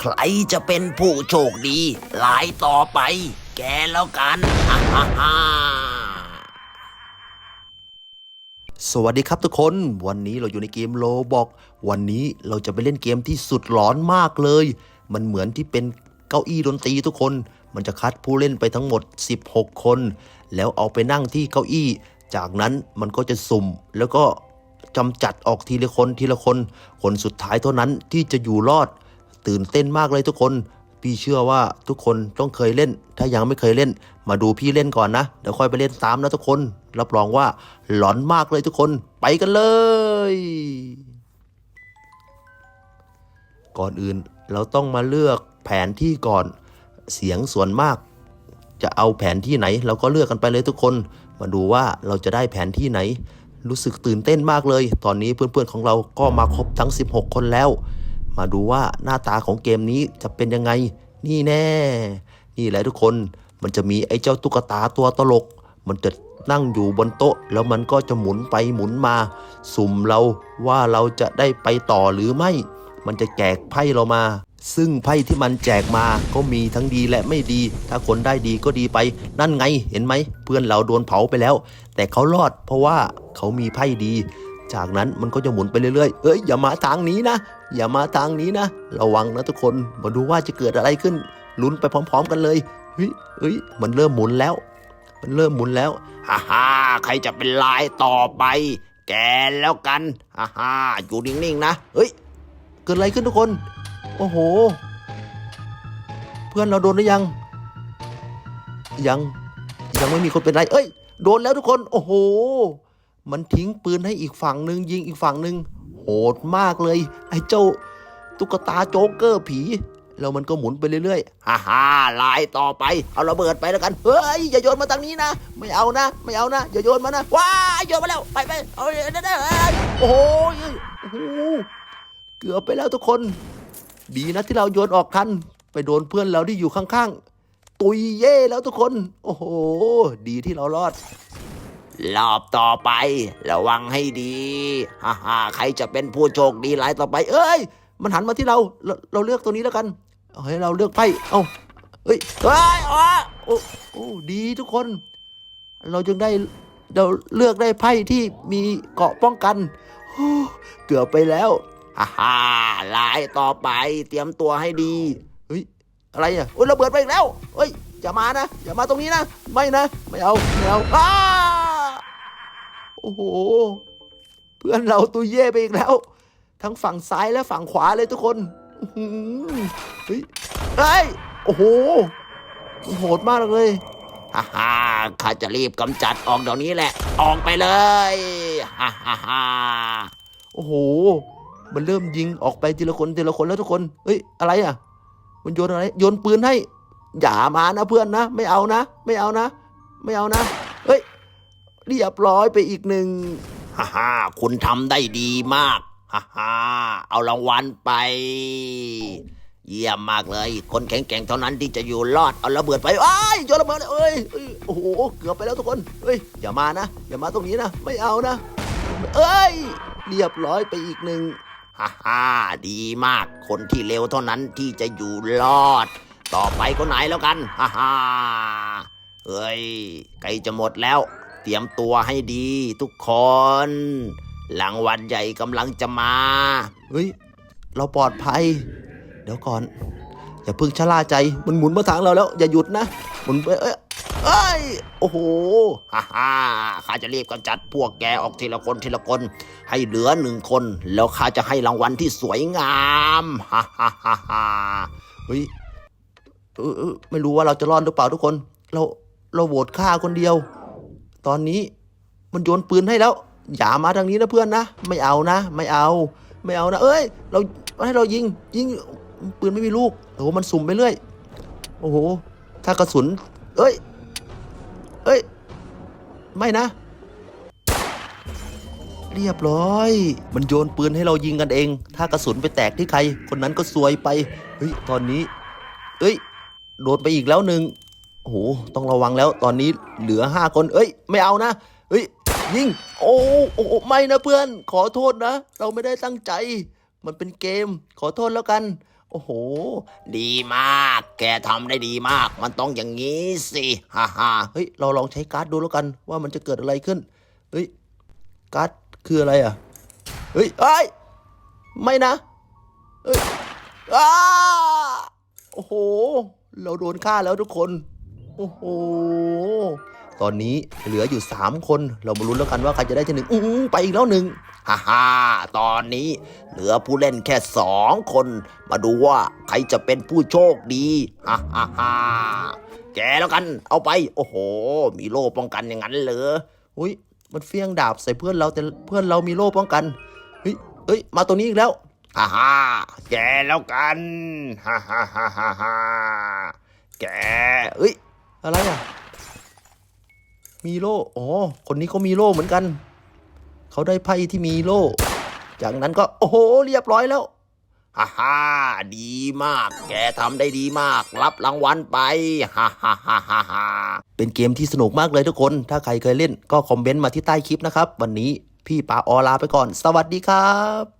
ใครจะเป็นผู้โชคดีลายต่อไป แกแล้วกันฮ่าฮ่าฮ่าสวัสดีครับทุกคน วันนี้เราอยู่ในเกมโลบอก วันนี้เราจะไปเล่นเกมที่สุดหลอนมากเลย มันเหมือนที่เป็นเก้าอี้ดนตรีทุกคน มันจะคัดผู้เล่นไปทั้งหมด 16 คน แล้วเอาไปนั่งที่เก้าอี้ จากนั้นมันก็จะสุ่มแล้วก็จำจัดออกทีละคนทีละคน คนสุดท้ายเท่านั้นที่จะอยู่รอด ตื่นเต้นมากเลยทุกคน พี่เชื่อว่าทุกคนต้องเคยเล่น ถ้ายังไม่เคยเล่น มาดูพี่เล่นก่อนนะ เดี๋ยวค่อยไปเล่นตามนะทุกคน รับรองว่าหลอนมากเลยทุกคน ไปกันเลย ก่อนอื่นเราต้องมาเลือกแผนที่ก่อน เสียงส่วนมาก จะเอาแผนที่ไหน เราก็เลือกกันไปเลยทุกคน มาดูว่าเราจะได้แผนที่ไหน รู้สึกตื่นเต้นมากเลย ตอนนี้เพื่อนๆของเราก็มาครบทั้ง 16 คนแล้ว มาดูว่าหน้าตาของเกมนี้จะเป็นยังไง นี่แน่ นี่แหละทุกคน มันจะมีไอ้เจ้าตุ๊กตาตัวตลก มันจะนั่งอยู่บนโต๊ะ แล้วมันก็จะหมุนไปหมุนมา สุ่มเราว่าเราจะได้ไปต่อหรือไม่ มันจะแจกไพ่เรามา ซึ่งไพ่ที่มันแจกมาก็มีทั้งดีและไม่ดี ถ้าคนได้ดีก็ดีไป นั่นไง เห็นไหม เพื่อนเราโดนเผาไปแล้ว แต่เขารอดเพราะว่าเขามีไพ่ดี จากนั้นมันก็จะหมุนไปเรื่อยๆ เอ้ยอย่ามาทางนี้นะ อย่ามาทางนี้นะ ระวังนะทุกคน มาดูว่าจะเกิดอะไรขึ้น ลุ้นไปพร้อม ๆ กันเลย เฮ้ยเฮ้ย มันเริ่มหมุนแล้ว มันเริ่มหมุนแล้วฮ่าฮ่าใครจะเป็นลายต่อไป แกแล้วกันฮ่าฮ่าอยู่นิ่งๆนะ เฮ้ย เกิดอะไรขึ้นทุกคน โอ้โห เพื่อนเราโดนหรือยัง ยัง ยังไม่มีคนเป็นไร เอ้ย โดนแล้วทุกคน โอ้โห มันทิ้งปืนให้อีกฝั่งหนึ่งยิงอีกฝั่งหนึ่งโหดมากเลย ไอ้เจ้า ตุ๊กตาโจ๊กเกอร์ผี แล้วมันก็หมุนไปเรื่อยๆฮ่าฮ่าลายต่อไป เอาระเบิดไปแล้วกัน เฮ้ย อย่าโยนมาทางนี้นะ ไม่เอานะ ไม่เอานะ อย่าโยนมานะ ว้ายโยนมาแล้ว ไปไปเอาเดี๋ยวเดี๋ยวเดี๋ยวโอ้โหโอ้โหเกือบไปแล้วทุกคน ดีนะที่เราโยนออกทัน ไปโดนเพื่อนเราที่อยู่ข้างๆ ตุยเย่แล้วทุกคน โอ้โห ดีที่เรารอด รอบต่อไประวังให้ดีฮ่าฮ่าใครจะเป็นผู้โชคดีลายต่อไป เอ้ย มันหันมาที่เราเราเราเลือกตัวนี้แล้วกันเอาให้เราเลือกไพ่เอาเอ้ยเฮ้ยอ๋อโอ้โอ้ดีทุกคน เราจึงได้เราเลือกได้ไพ่ที่มีเกาะป้องกันเกือบไปแล้วฮ่าฮ่าลายต่อไปเตรียมตัวให้ดีเฮ้ยอะไรอะโอ้ยระเบิดไปอีกแล้วเฮ้ยอย่ามานะอย่ามาตรงนี้นะ ไม่นะ ไม่เอาไม่เอาอ้า โอ้โห เพื่อนเราตัวเย่ไปอีกแล้ว ทั้งฝั่งซ้ายและฝั่งขวาเลยทุกคนอื้อหือเฮ้ยเฮ้ยโอ้โหมันโหดมากเลยฮ่าฮ่าข้าจะรีบกำจัดออกเดี๋ยวนี้แหละ ออกไปเลยฮ่าฮ่าฮ่าโอ้โห มันเริ่มยิงออกไปทีละคนทีละคนแล้วทุกคน เฮ้ย อะไรอะ มันโยนอะไร โยนปืนให้ อย่ามานะเพื่อนนะ ไม่เอานะ ไม่เอานะ ไม่เอานะเฮ้ย เรียบร้อยไปอีกหนึ่งฮ่าฮ่าคุณทำได้ดีมากฮ่าฮ่าเอารางวัลไป เยี่ยมมากเลย คนแข็งๆเท่านั้นที่จะอยู่รอดเอาระเบิดไปอ้ายโยนระเบิดเลยเอ้ยโอ้โหเกือบไปแล้วทุกคนเฮ้ยอย่ามานะ อย่ามาตรงนี้นะ ไม่เอานะ เอ้ย เรียบร้อยไปอีกหนึ่งฮ่าฮ่าดีมาก คนที่เร็วเท่านั้นที่จะอยู่รอด ต่อไปคนไหนแล้วกันฮ่าฮ่าเฮ้ยใกล้จะหมดแล้ว เตรียมตัวให้ดีทุกคนรางวัลใหญ่กำลังจะมา เฮ้ย เราปลอดภัย เดี๋ยวก่อน อย่าเพิ่งชะล่าใจ มันหมุนมาทางเราแล้ว อย่าหยุดนะ หมุนไปเอ้ยเอ้ย โอ้โห ฮ่าฮ่าข้าจะรีบกำจัดพวกแกออกทีละคนทีละคน ให้เหลือหนึ่งคน แล้วข้าจะให้รางวัลที่สวยงาม ฮ่าฮ่าฮ่าฮ่าเฮ้ยเออเอไม่รู้ว่าเราจะรอดหรือเปล่าทุกคน เรา เราโหวตฆ่าคนเดียว ตอนนี้มันโยนปืนให้แล้ว อย่ามาทางนี้นะเพื่อนนะ ไม่เอานะ ไม่เอา ไม่เอานะ เอ้ย เราให้เรายิง ยิง ปืนไม่มีลูก โอ้โห มันสุ่มไปเรื่อย โอ้โห ถ้ากระสุน เอ้ย เอ้ย ไม่นะ เรียบร้อย มันโยนปืนให้เรายิงกันเอง ถ้ากระสุนไปแตกที่ใคร คนนั้นก็ซวยไป เฮ้ย ตอนนี้ เอ้ย โดนไปอีกแล้วหนึ่ง โอ้โหต้องระวังแล้วตอนนี้เหลือห้าคน เอ้ย ไม่เอานะเฮ้ยยิงโอ้โอ้ไม่นะเพื่อน ขอโทษนะ เราไม่ได้ตั้งใจ มันเป็นเกม ขอโทษแล้วกัน โอ้โห ดีมาก แกทำได้ดีมาก มันต้องอย่างนี้สิฮ่าฮ่าเฮ้ยเราลองใช้การ์ดดูแล้วกัน ว่ามันจะเกิดอะไรขึ้นเฮ้ยการ์ดคืออะไรอะเฮ้ยเอ้ยไม่นะเฮ้ยอ้าโอ้โห เราโดนฆ่าแล้วทุกคน โอ้โห ตอนนี้เหลืออยู่ 3 คน เรามาลุ้นแล้วกันว่าใครจะได้ที่หนึ่งอื้ไปอีกแล้วหนึ่งฮ่าฮ่าตอนนี้เหลือผู้เล่นแค่สองคน มาดูว่าใครจะเป็นผู้โชคดีฮ่าฮ่าฮ่าแกแล้วกัน เอาไป โอ้โห มีโล่ป้องกันอย่างนั้นเหรออุ้ยมันเฟี้ยงดาบใส่เพื่อนเราแต่เพื่อนเรามีโล่ป้องกัน เฮ้ยเฮ้ย มาตัวนี้อีกแล้วฮ่าฮ่าแกแล้วกันฮ่าฮ่าฮ่าฮ่าแกเอ้ย โล่อ๋อ คนนี้เขามีโล่เหมือนกัน เขาได้ไพ่ที่มีโล่ จากนั้นก็ โอ้โห เรียบร้อยแล้วฮ่าฮ่าดีมาก แกทำได้ดีมาก รับรางวัลไปฮ่าฮ่าฮ่าฮ่าฮ่าเป็นเกมที่สนุกมากเลยทุกคน ถ้าใครเคยเล่นก็คอมเมนต์มาที่ใต้คลิปนะครับ วันนี้พี่ปาออลาไปก่อน สวัสดีครับ